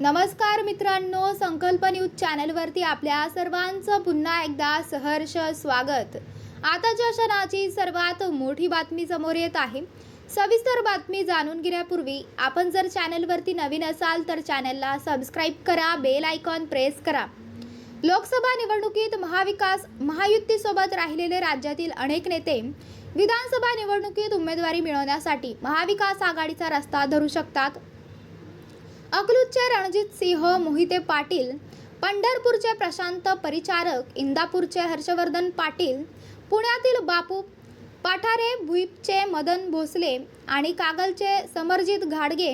नमस्कार मित्रांनो संकल्प न्यूज चॅनलवरती आपल्या सर्वांचं पुन्हा एकदा सहर्ष स्वागत. आताच्या क्षणाची सर्वात मोठी बातमी समोर येत आहे सविस्तर बातमी जाणून घेण्यापूर्वी आपण जर चॅनलवरती नवीन असाल तर चॅनलला सबस्क्राईब करा बेल आयकॉन प्रेस करा. लोकसभा निवडणुकीत महाविकास महायुतीसोबत राहिलेले राज्यातील अनेक नेते विधानसभा निवडणुकीत उमेदवारी मिळवण्यासाठी महाविकास आघाडीचा रस्ता धरू शकतात. अकलूजचे रणजित सिंह मोहिते पाटील पंढरपूरचे प्रशांत परिचारक इंदापूरचे हर्षवर्धन पाटील पुण्यातील बापू पाठारे भुईपचे मदन भोसले आणि कागलचे समरजित घाडगे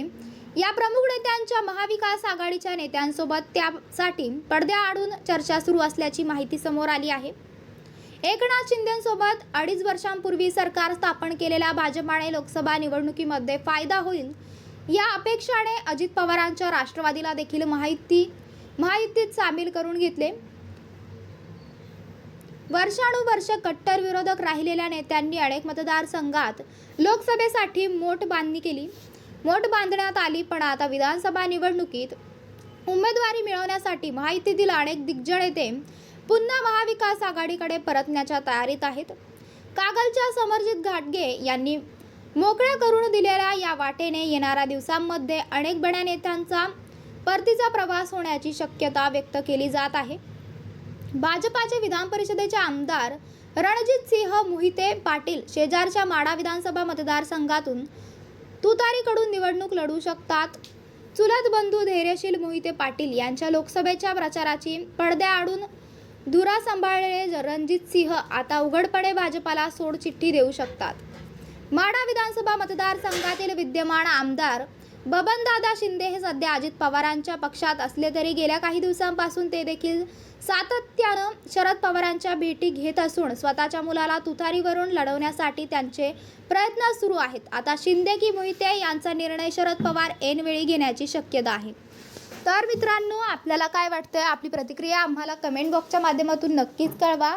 या प्रमुख नेत्यांच्या महाविकास आघाडीच्या नेत्यांसोबत त्यासाठी पडद्याआडून चर्चा सुरू असल्याची माहिती समोर आली आहे. एकनाथ शिंदेसोबत अडीच वर्षांपूर्वी सरकार स्थापन केलेल्या भाजपाने लोकसभा निवडणुकीमध्ये फायदा होईल या अपेक्षाने अजित पवारांच्या राष्ट्रवादीला देखील माहिती महायुतीत सामील करून घेतले. वर्षानुवर्ष कट्टर विरोधक राहिलेल्या नेत्यांनी अनेक मतदारसंघात लोकसभेसाठी मोठ बांधणी केली. मोठ बांधण्यात आली पण आता विधानसभा निवडणुकीत उमेदवारी मिळवण्यासाठी महायुतीतील अनेक दिग्गज नेते पुन्हा महाविकास आघाडीकडे परतण्याच्या तयारीत आहेत. कागलच्या समरजित घाटगे यांनी मोकळ्या करून दिलेल्या या वाटेने येणाऱ्या दिवसांमध्ये अनेक बड्या नेत्यांचा परतीचा प्रवास होण्याची शक्यता व्यक्त केली जात आहे. भाजपाचे विधान परिषदेचे आमदार रणजित सिंह मोहिते पाटील शेजारच्या माडा विधानसभा मतदारसंघातून तुतारीकडून निवडणूक लढू शकतात. चुलत बंधू धैर्यशील मोहिते पाटील यांच्या लोकसभेच्या प्रचाराची पडद्याआडून धुरा सांभाळलेले रणजित सिंह आता उघडपणे भाजपाला सोडचिठ्ठी देऊ शकतात. माडा विधानसभा मतदारसंघातील विद्यमान आमदार बबनदादा शिंदे हे सध्या अजित पवारांच्या पक्षात असले तरी गेल्या काही दिवसांपासून ते देखील सातत्यानं शरद पवारांच्या भेटी घेत असून स्वतःच्या मुलाला तुतारीवरून लढवण्यासाठी त्यांचे प्रयत्न सुरू आहेत. आता शिंदे की मोहिते यांचा निर्णय शरद पवार ऐनवेळी घेण्याची शक्यता आहे. तर मित्रांनो आपल्याला काय वाटतं आपली प्रतिक्रिया आम्हाला कमेंट बॉक्सच्या माध्यमातून नक्कीच कळवा.